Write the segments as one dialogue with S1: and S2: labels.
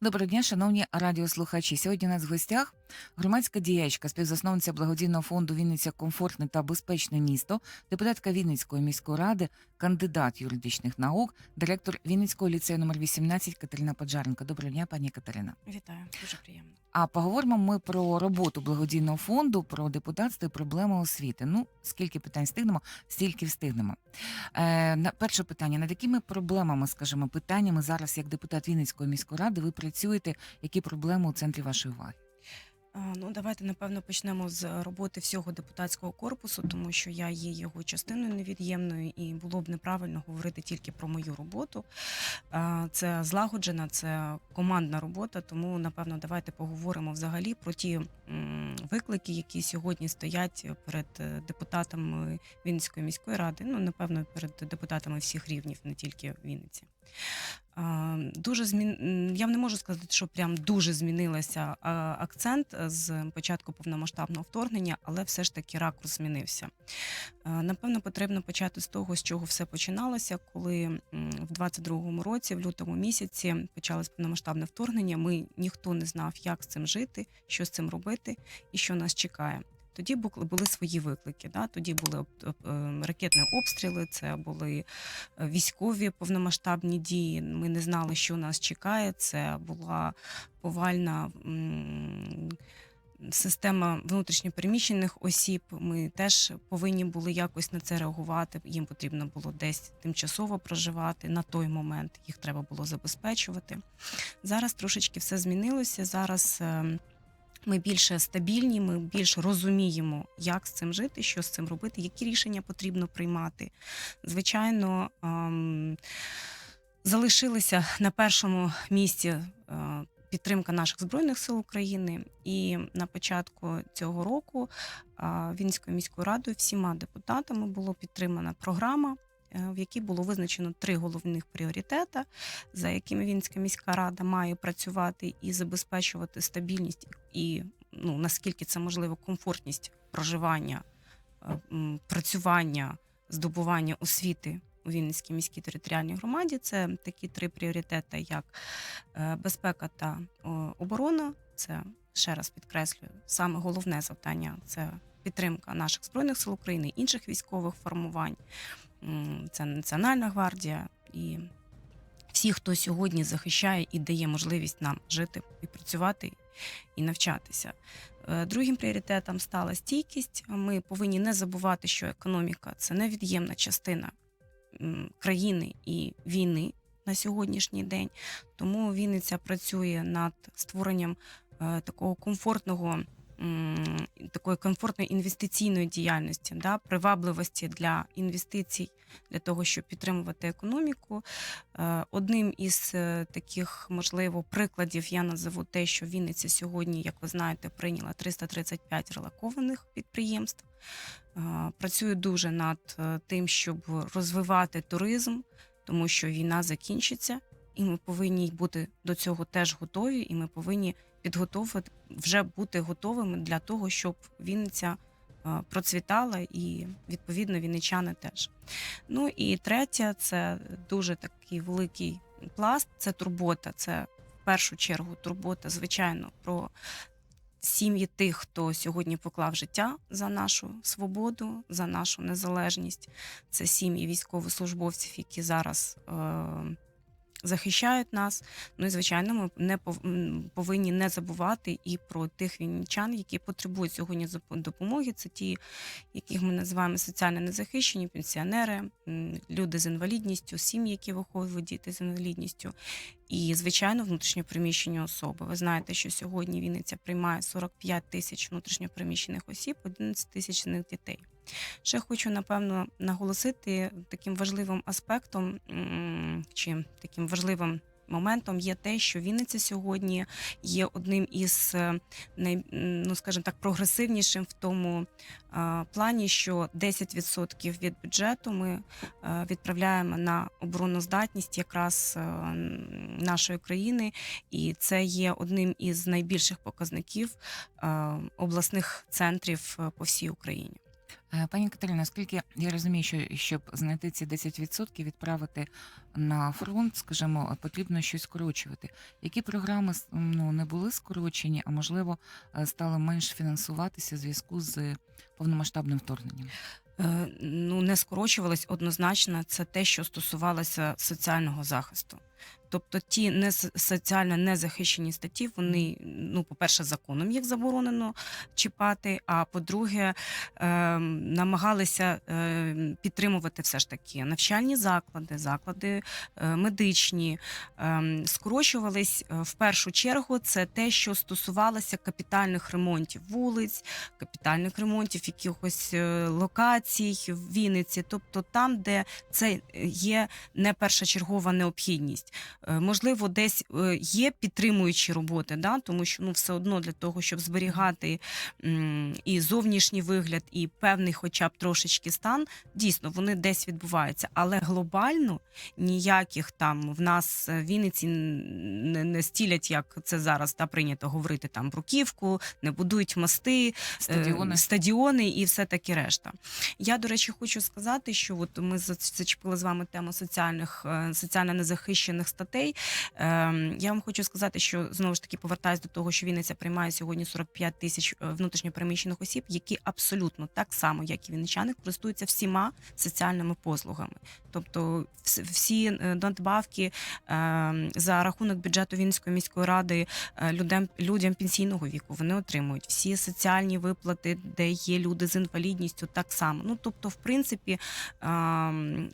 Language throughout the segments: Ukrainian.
S1: Доброго дня, шановні радіослухачі. Сьогодні у нас в гостях громадська діячка, співзасновниця благодійного фонду Вінниця комфортне та безпечне місто, депутатка Вінницької міської ради, кандидат юридичних наук, директор Вінницького ліцею номер 18 Катерина Поджаренко. Доброго дня, пані Катерина.
S2: Вітаю, дуже приємно.
S1: А поговоримо ми про роботу благодійного фонду, про депутатство і проблеми освіти. Ну, скільки питань стигнемо, стільки встигнемо. Е, на перше питання: над якими проблемами, скажімо, питаннями зараз, як депутат Вінницької міської ради, ви працюєте? Які проблеми у центрі вашої уваги?
S2: Ну, давайте напевно почнемо з роботи всього депутатського корпусу, тому що я є його частиною невід'ємною, і було б неправильно говорити тільки про мою роботу. Це злагоджена, це командна робота. Тому напевно давайте поговоримо взагалі про ті виклики, які сьогодні стоять перед е, депутатами Вінницької міської ради. Ну напевно, перед депутатами всіх рівнів, не тільки Вінниці. Дуже змін... Я не можу сказати, що прям дуже змінилася акцент з початку повномасштабного вторгнення, але все ж таки ракурс змінився. Напевно, потрібно почати з того, з чого все починалося, коли в 22-му році, в лютому місяці, почалось повномасштабне вторгнення. Ми ніхто не знав, як з цим жити, що з цим робити і що нас чекає. Тоді були свої виклики. Да? Тоді були об- об- е, ракетні обстріли, це були е, військові повномасштабні дії. Ми не знали, що нас чекає. Це була повальна система внутрішньопереміщених осіб. Ми теж повинні були якось на це реагувати. Їм потрібно було десь тимчасово проживати на той момент. Їх треба було забезпечувати. Зараз трошечки все змінилося. Зараз. Ми більше стабільні, ми більш розуміємо, як з цим жити, що з цим робити, які рішення потрібно приймати. Звичайно, залишилися на першому місці е, підтримка наших збройних сил України. І на початку цього року е, Вінською міською радою всіма депутатами було підтримана програма. Е, В якій було визначено три головних пріоритети, за якими Вінська міська рада має працювати і забезпечувати стабільність і ну наскільки це можливо, комфортність проживання, е, працювання, здобування освіти у Вінницькій міській територіальній громаді. Це такі три пріоритети, як е, безпека та оборона. Це ще раз підкреслюю, саме головне завдання це підтримка наших збройних сил України, інших військових формувань. Це Національна гвардія і всі, хто сьогодні захищає і дає можливість нам жити і працювати і навчатися. Е, Другим пріоритетом стала стійкість. Ми повинні не забувати, що економіка це невід'ємна частина країни і війни на сьогоднішній день. Тому Вінниця працює над створенням е, такого комфортного. Такої комфортної інвестиційної діяльності, да, привабливості для інвестицій для того, щоб підтримувати економіку. Е, Одним із е, таких, можливо, прикладів я назову те, що Вінниця сьогодні, як ви знаєте, прийняла 335 релокованих підприємств. Е, Працюю дуже над тим, щоб розвивати туризм, тому що війна закінчиться, і ми повинні бути до цього теж готові, і ми повинні підготовити вже бути готовими для того, щоб Вінниця е, процвітала, і відповідно вінничани теж. Ну і третє, це дуже такий великий пласт. Це турбота. Це в першу чергу турбота, звичайно, про сім'ї тих, хто сьогодні поклав життя за нашу свободу, за нашу незалежність. Це сім'ї військовослужбовців, які зараз. Е- Захищають нас, ну і звичайно, ми не пов- повинні не забувати і про тих вінничан, які потребують сьогодні допомоги. Це ті, яких ми називаємо соціально незахищені, пенсіонери, люди з інвалідністю, сім'ї, які виховують діти з інвалідністю, і звичайно, внутрішньопереміщені особи. Ви знаєте, що сьогодні Вінниця приймає 45 тисяч внутрішньопереміщених осіб, 11 тисяч з них дітей. Ще хочу напевно наголосити таким важливим аспектом чи таким важливим. Моментом є те, що Вінниця сьогодні є одним із е, ну скажімо так, прогресивнішим в тому плані, що 10% від бюджету ми е, відправляємо на обороноздатність якраз е, нашої країни, і це є одним із найбільших показників обласних центрів по всій Україні.
S1: Е, Пані Катерина, оскільки я розумію, що щоб знайти ці 10% відправити на фронт, скажімо, потрібно щось скорочувати. Які програми ну, не були скорочені, а можливо е, стали менш фінансуватися в зв'язку з повномасштабним вторгненням?
S2: Е, Ну, не скорочувалось однозначно. Це те, що стосувалося соціального захисту. Тобто ті не соціально незахищені статті, вони, ну, по-перше, законом їх заборонено чіпати. А по-друге, е, намагалися е, підтримувати все ж таки навчальні заклади, заклади е, медичні. Е, скорочувались е, в першу чергу. Це те, що стосувалося капітальних ремонтів вулиць, капітальних ремонтів якихось е, локацій в Вінниці, тобто там, де це є не першочергова необхідність. Е, Можливо, десь е, є підтримуючі роботи, да? тому що ну, все одно для того, щоб зберігати і зовнішній вигляд, і певний, хоча б трошечки стан, дійсно вони десь відбуваються. Але глобально ніяких там в нас е, в Вінниці не, не стілять, як це зараз та прийнято говорити там бруківку, не будують мости,
S1: Стадіони?
S2: е, стадіони і все таке решта. Я, до речі, хочу сказати, що от ми зач- зачепили з вами тему соціальних соціально незахищених статей. Ем, Я вам хочу сказати, що знову ж таки повертаюсь до того, що Вінниця приймає сьогодні 45 тисяч е, внутрішньопереміщених осіб, які абсолютно так само, як і вінничани, користуються всіма соціальними послугами. Тобто всі е, надбавки ем, за рахунок бюджету Вінницької міської ради е, людям, людям пенсійного віку вони отримують всі соціальні виплати, де є люди з інвалідністю, так само. Ну тобто, в принципі, ем,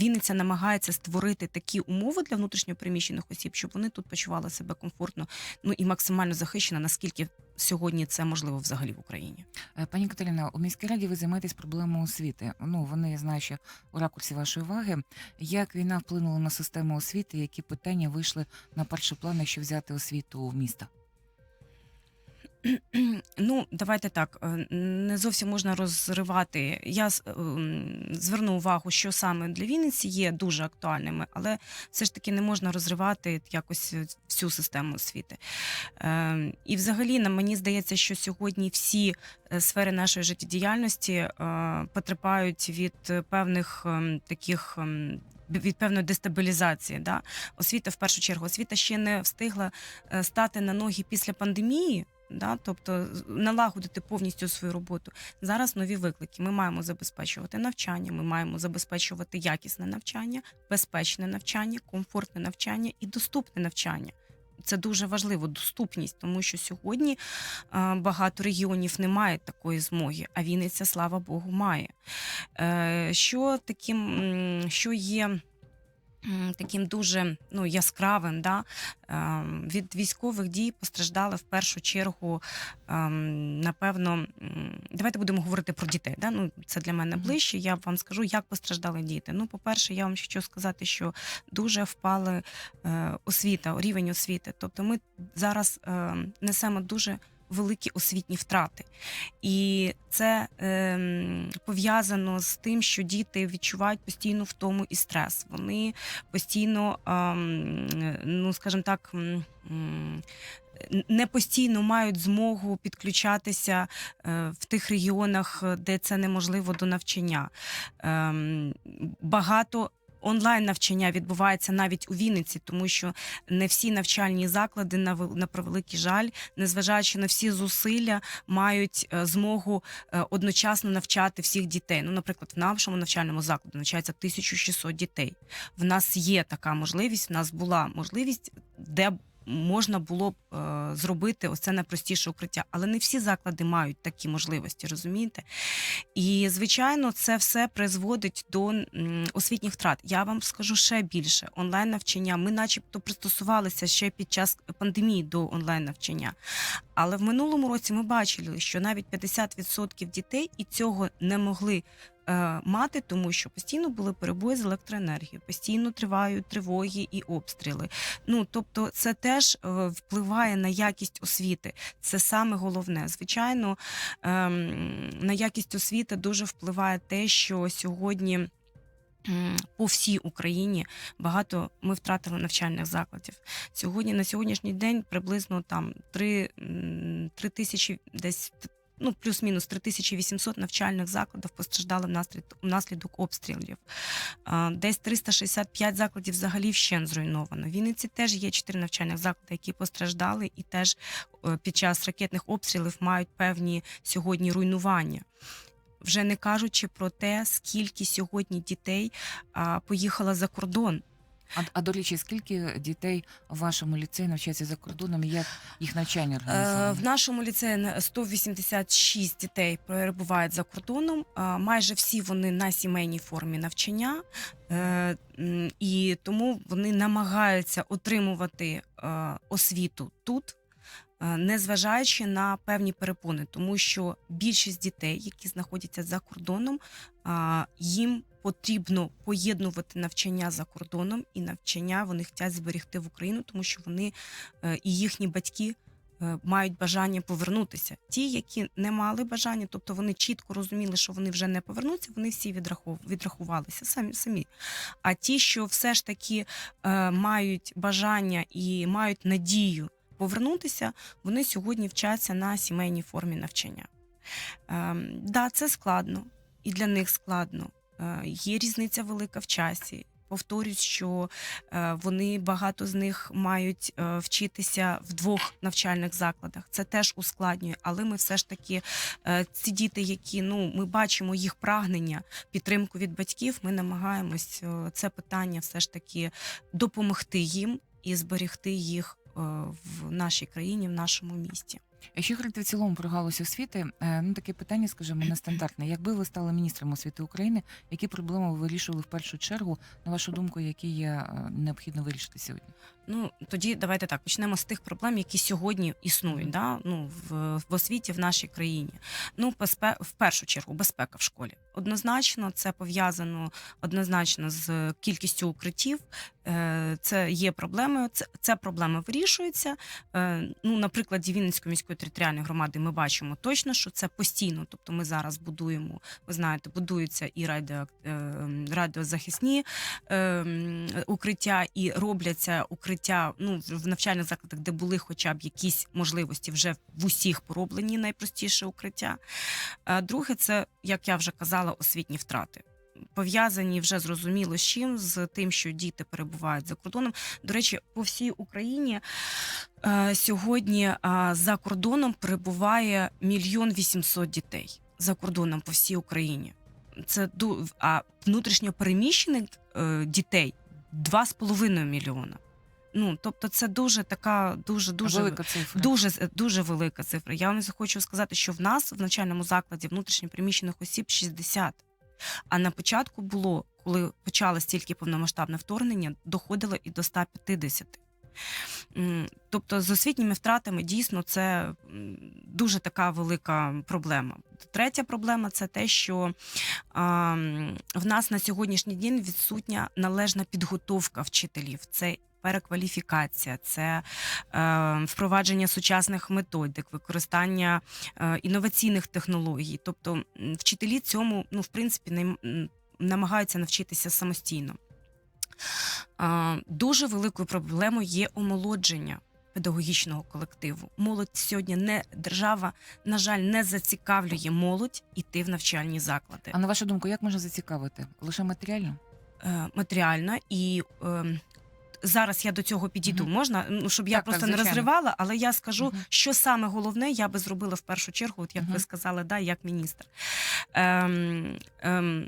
S2: Вінниця намагається створити такі умови для внутрішньопереміщених осіб, щоб вони тут почували себе комфортно, ну і максимально захищено, наскільки сьогодні це можливо взагалі в Україні.
S1: Е, Пані Катерина, у міській раді ви займаєтесь проблемою освіти. Ну, вони я знаю, що у ракурсі вашої уваги. Як війна вплинула на систему освіти, які питання вийшли на перший план, якщо взяти освіту міста?
S2: Ну, давайте так. е, Не зовсім можна розривати. Я ем, зверну увагу, що саме для Вінниці є дуже актуальними, але все ж таки не можна розривати якось е, всю систему освіти. Ем, І взагалі, мені здається, що сьогодні всі е, сфери нашої життєдіяльності потерпають від певних ем, таких. Від певної дестабілізації, да освіта в першу чергу. Освіта ще не встигла стати на ноги після пандемії, да, тобто налагодити повністю свою роботу. Зараз нові виклики. Ми маємо забезпечувати навчання, ми маємо забезпечувати якісне навчання, безпечне навчання, комфортне навчання і доступне навчання. Це дуже важливо, доступність, тому що сьогодні багато регіонів не мають такої змоги, а Вінниця, слава Богу, має. Е, Що таким, що є таким дуже ну, яскравим, да? ем, від військових дій постраждали в першу чергу, ем, напевно, давайте будемо говорити про дітей. Да? Ну, це для мене ближче. Я вам скажу, як постраждали діти. Ну, по-перше, я вам хочу сказати, що дуже впали е, освіта, рівень освіти. Тобто ми зараз е, несемо дуже великі освітні втрати. І це ем, пов'язано з тим, що діти відчувають постійну втому і стрес. Вони постійно, ем, ну скажімо так. Не постійно мають змогу підключатися е, в тих регіонах, де це неможливо до навчання. Ем, Багато онлайн навчання відбувається навіть у Вінниці, тому що не всі навчальні заклади на на превеликий жаль, незважаючи на всі зусилля, мають е, змогу е, одночасно навчати всіх дітей. Ну, наприклад, в нашому навчальному закладі навчається 1600 дітей. В нас є така можливість. В нас була можливість, де можна було б е, зробити оце найпростіше укриття, але не всі заклади мають такі можливості, розумієте? І звичайно, це все призводить до освітніх втрат. Я вам скажу ще більше: онлайн навчання. Ми, начебто, пристосувалися ще під час пандемії до онлайн навчання. Але в минулому році ми бачили, що навіть 50% дітей і цього не могли. е, Мати, тому що постійно були перебої з електроенергією, постійно тривають тривоги і обстріли. Ну тобто, це теж е, впливає на якість освіти. Це саме головне. Звичайно, ем, на якість освіти дуже впливає те, що сьогодні. По всій Україні багато ми втратили навчальних закладів. Сьогодні на сьогоднішній день приблизно там 3, 3 тисячі десь ну плюс-мінус 3800 навчальних закладів постраждали внаслідок, внаслідок обстрілів. Десь 365 закладів взагалі вщен зруйновано. В Вінниці теж є 4 навчальних заклади, які постраждали, і теж е, під час ракетних обстрілів мають певні сьогодні руйнування. Вже не кажучи про те, скільки сьогодні дітей поїхало за кордон.
S1: А, а до речі, скільки дітей в вашому ліцеї навчається за кордоном і як їх навчання
S2: Е,
S1: організовано?
S2: В нашому ліцеї на 186 дітей перебувають за кордоном. Е, Майже всі вони на сімейній формі навчання, Е, і тому вони намагаються отримувати освіту тут. Е, Незважаючи на певні перепони, тому що більшість дітей, які знаходяться за кордоном, їм потрібно поєднувати навчання за кордоном і навчання вони хочуть зберегти в Україну, тому що вони е, і їхні батьки е, мають бажання повернутися. Ті, які не мали бажання, тобто вони чітко розуміли, що вони вже не повернуться, вони всі відрахувалися самі самі. А ті, що все ж таки е, мають бажання і мають надію повернутися, вони сьогодні вчаться на сімейній формі навчання. Ем, да, це складно, і для них складно. Е, є різниця велика в часі. Повторюсь, що е, вони багато з них мають е, вчитися в двох навчальних закладах. Це теж ускладнює, але ми все ж таки ці діти, які ну ми бачимо їх прагнення, підтримку від батьків. Ми намагаємось це питання все ж таки допомогти їм і зберегти їх в нашій країні, в нашому місті.
S1: Якщо говорити в цілому про галузь освіти, е, ну таке питання, скажімо, нестандартне. Якби ви стали міністром освіти України, які проблеми ви вирішували в першу чергу, на вашу думку, які є е, необхідно вирішити сьогодні?
S2: Ну тоді давайте так почнемо з тих проблем, які сьогодні існують. Да? Ну в, в освіті в нашій країні. Ну, безпе, в першу чергу, безпека в школі. Однозначно, це пов'язано однозначно з кількістю укриттів. Е, Це є проблемою. Це, це проблема вирішується. Ну, на прикладі Вінницької міської територіальної громади ми бачимо точно, що це постійно. Тобто, ми зараз будуємо. Ви знаєте, будуються і радіо, е, радіозахисні е, укриття, і робляться укриття ну в навчальних закладах, де були хоча б якісь можливості, вже в усіх пороблені найпростіше укриття. Е, Друге, це як я вже казала, освітні втрати. Пов'язані вже зрозуміло з чим, з тим, що діти перебувають за кордоном. До речі, по всій Україні е, сьогодні е, за кордоном перебуває мільйон вісімсот дітей за кордоном по всій Україні. Це ду- а внутрішньо переміщених е, дітей 2,5 мільйона. Ну тобто, це дуже така, дуже дуже
S1: Велика цифра.
S2: Дуже дуже велика цифра. Я вам хочу сказати, що в нас в навчальному закладі внутрішньо переміщених осіб 60. А на початку було, коли почалось тільки повномасштабне вторгнення, доходило і до 150. М, Тобто з освітніми втратами дійсно це дуже така велика проблема. Третя проблема це те, що а, в нас на сьогоднішній день відсутня належна підготовка вчителів. Це перекваліфікація, це е, впровадження сучасних методик, використання е, інноваційних технологій. Тобто вчителі цьому, ну, в принципі, не, намагаються навчитися самостійно. Е, дуже великою проблемою є омолодження педагогічного колективу. Молодь сьогодні не держава, на жаль, не зацікавлює молодь іти в навчальні заклади
S1: А на вашу думку, як можна зацікавити? Лише матеріально?
S2: е, матеріально і. Е, Зараз я до цього підійду.
S1: Мгм.
S2: Можна, ну щоб я
S1: Так, так,
S2: просто не розривала, але я скажу,
S1: Мгм.
S2: що саме головне я би зробила в першу чергу, от як ви сказали, да, як міністр. Ем, ем,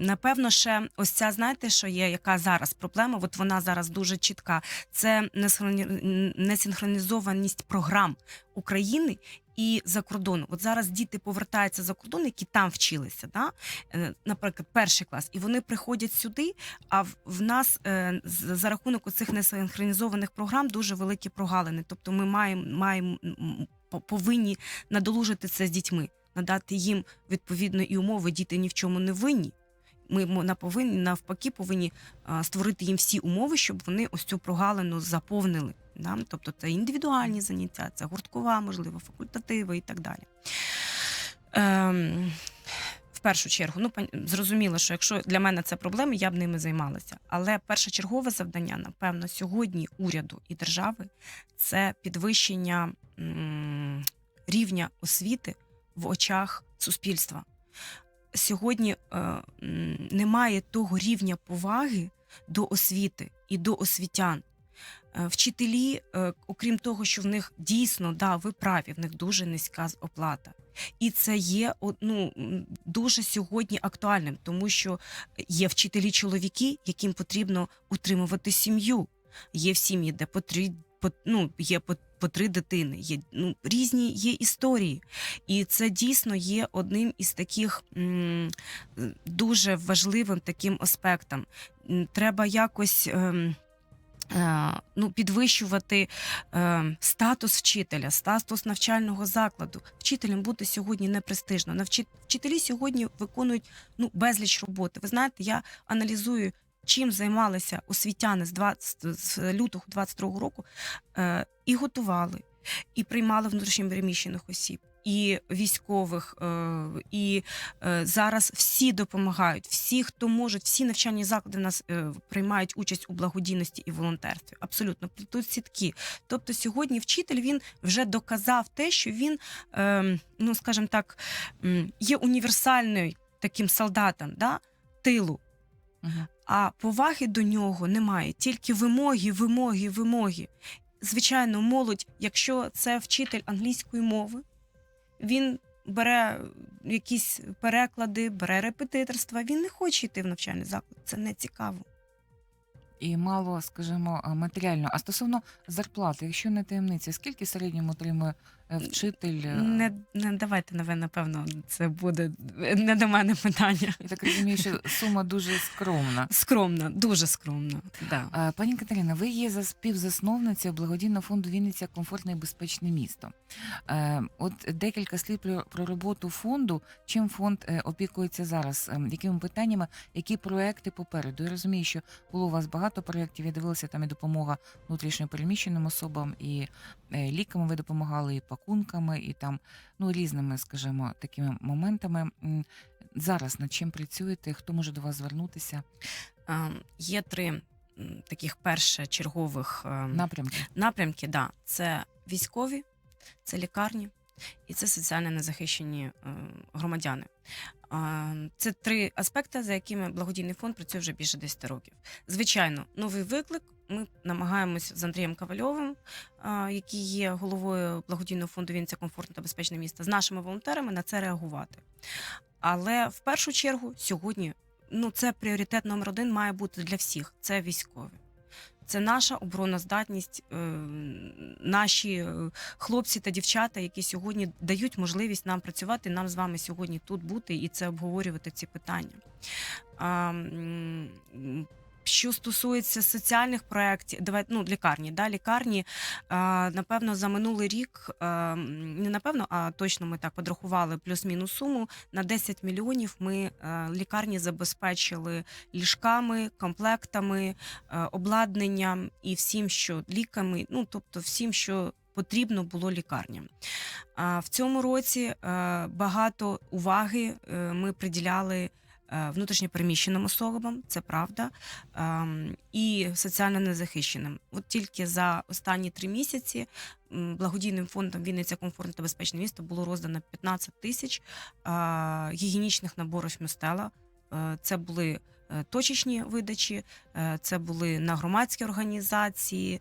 S2: напевно, ще ось ця, знаєте, що є, яка зараз проблема? От вона зараз дуже чітка. Це несинхроні- несинхронізованість програм України і за кордону. От зараз діти повертаються за кордон, які там вчилися, да? Е, наприклад, перший клас, і вони приходять сюди. А в, нас е, за рахунок цих несинхронізованих програм дуже великі прогалини. Тобто, ми маємо маємо по- повинні надолужити це з дітьми, надати їм відповідно і умови. Діти ні в чому не винні. Ми на повинні навпаки повинні створити їм всі умови, щоб вони ось цю прогалину заповнили. Да? Тобто це індивідуальні заняття, це гурткова, можливо, факультативи і так далі. Ем, в першу чергу, ну зрозуміло, що якщо для мене це проблеми, я б ними займалася. Але першочергове завдання, напевно, сьогодні уряду і держави це підвищення рівня освіти в очах суспільства. Сьогодні е, немає того рівня поваги до освіти і до освітян. Е, Вчителі, е, окрім того, що в них дійсно да, ви праві, в них дуже низька оплата. І це є ну, дуже сьогодні актуальним, тому що є вчителі чоловіки, яким потрібно утримувати сім'ю. Є в сім'ї, де по три, по, ну, є по, по три дитини, є ну, різні є історії. І це дійсно є одним із таких м, дуже важливим таким аспектом. Треба якось. ем, е, Ну, підвищувати е, статус вчителя, статус навчального закладу. Вчителям бути сьогодні не престижно. Вчителі сьогодні виконують ну, безліч роботи. Ви знаєте, я аналізую, чим займалися освітяни з, 20, з лютого 22 року, е, і готували, і приймали внутрішньопереміщених осіб, і військових, е, і е, зараз всі допомагають. Всі, хто можуть, всі навчальні заклади в нас е, приймають участь у благодійності і волонтерстві. Абсолютно плетуть сітки. Тобто, сьогодні вчитель він вже доказав те, що він, е, ну скажімо так, є універсальною таким солдатом да, тилу. А поваги до нього немає, тільки вимоги, вимоги, вимоги. Звичайно, молодь, якщо це вчитель англійської мови, він бере якісь переклади, бере репетиторства. Він не хоче йти в навчальний заклад. Це не цікаво.
S1: І мало, скажімо, матеріально. А стосовно зарплати, якщо не таємниця, скільки середньому отримує вчитель? е,
S2: Не, не давайте на ви, напевно, це буде не до мене питання.
S1: Я так розумію, що сума дуже скромна.
S2: Скромно, дуже скромно. Да.
S1: Пані Катерина, ви є за співзасновницею благодійного фонду Вінниця комфортне і безпечне місто. Е, От декілька слів про, роботу фонду. Чим фонд е, опікується зараз? Ем, Якими питаннями, які проекти попереду? Я розумію, що було у вас багато проєктів. Я дивилася там і допомога внутрішньо переміщеним особам, і е, ліками ви допомагали, і пакунками, і там ну різними, скажімо, такими моментами. Зараз над чим працюєте? Хто може до вас звернутися?
S2: Є три таких першочергових е,
S1: Напрямки.
S2: напрямки. Да. Це військові, це лікарні і це соціально незахищені е, громадяни. Це три аспекти, за якими благодійний фонд працює вже більше 10 років. Звичайно, новий виклик. Ми намагаємось з Андрієм Ковальовим, е, який є головою благодійного фонду Вінниця комфортне та безпечне місто, з нашими волонтерами на це реагувати. Але в першу чергу сьогодні ну це пріоритет номер один має бути для всіх. Це військові. Це наша обороноздатність, е, наші е, хлопці та дівчата, які сьогодні дають можливість нам працювати, нам з вами сьогодні тут бути і це обговорювати ці питання. Що стосується соціальних проєктів, давай ну лікарні, да, лікарні, напевно, за минулий рік, не напевно, а точно ми так подрахували плюс-мінус суму. На 10 мільйонів ми лікарні забезпечили ліжками, комплектами, обладнанням і всім, що ліками, ну тобто всім, що потрібно було лікарням. А в цьому році багато уваги е, ми приділяли. Е, Внутрішньопереміщеним особам, це правда, ем, і соціально незахищеним. От тільки за останні три місяці благодійним фондом Вінниця комфортне та безпечне місто було роздано 15 тисяч е, гігієнічних наборів містела. Е, Це були точечні видачі, це були на громадські організації.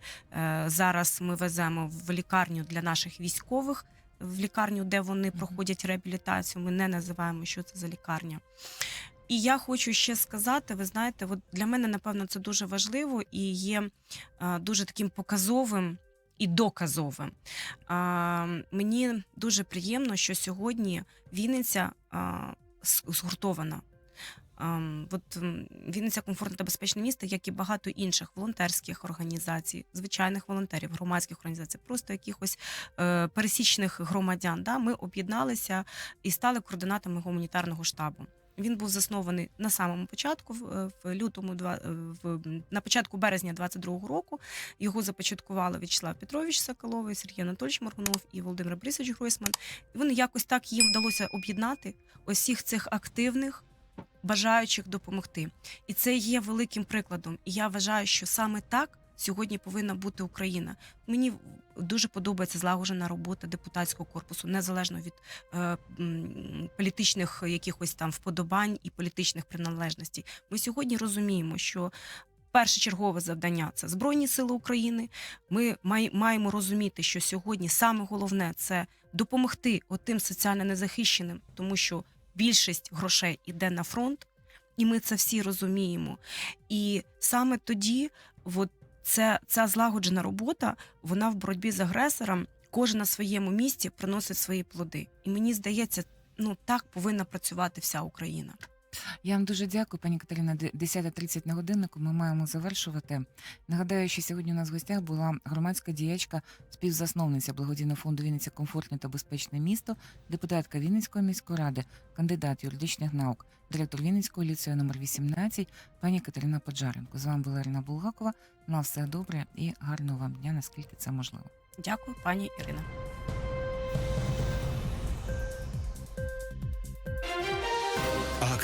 S2: Зараз ми веземо в лікарню для наших військових, в лікарню, де вони проходять реабілітацію. Ми не називаємо, що це за лікарня. І я хочу ще сказати: ви знаєте, от для мене, напевно, це дуже важливо і є дуже таким показовим. І доказовим. Мені дуже приємно, що сьогодні Вінниця згуртована. От Вінниця комфортне та безпечне місто, як і багато інших волонтерських організацій, звичайних волонтерів, громадських організацій, просто якихось е, пересічних громадян. Да, ми об'єдналися і стали координатами гуманітарного штабу. Він був заснований на самому початку, в, е, лютому, е, в, на початку березня 22-го року. Його започаткували В'ячеслав Петрович Соколовий, Сергій Анатольович Моргунов і Володимир Борисович Гройсман. І вони якось так їм вдалося об'єднати усіх цих активних бажаючих допомогти. І це є великим прикладом. І я вважаю, що саме так сьогодні повинна бути Україна. Мені дуже подобається злагоджена робота депутатського корпусу, незалежно від е, політичних якихось там вподобань і політичних приналежностей. Ми сьогодні розуміємо, що першочергове завдання це Збройні Сили України. Ми маємо розуміти, що сьогодні саме головне це допомогти отим соціально незахищеним, тому що більшість грошей іде на фронт, і ми це всі розуміємо. І саме тоді, от це, ця злагоджена робота, вона в боротьбі з агресором, кожен на своєму місці приносить свої плоди. І мені здається, ну так повинна працювати вся Україна.
S1: Я вам дуже дякую, пані Катерина. Де- 10.30 на годиннику. Ми маємо завершувати. Нагадаю, що сьогодні у нас в гостях була громадська діячка, співзасновниця благодійного фонду Вінниця комфортне та безпечне місто, депутатка Вінницької міської ради, кандидат юридичних наук, директор Вінницького ліцею номер 18, пані Катерина Поджаренко. З вами була Ірина Булгакова. На все добре і гарного вам дня, наскільки це можливо.
S2: Дякую, пані Ірина.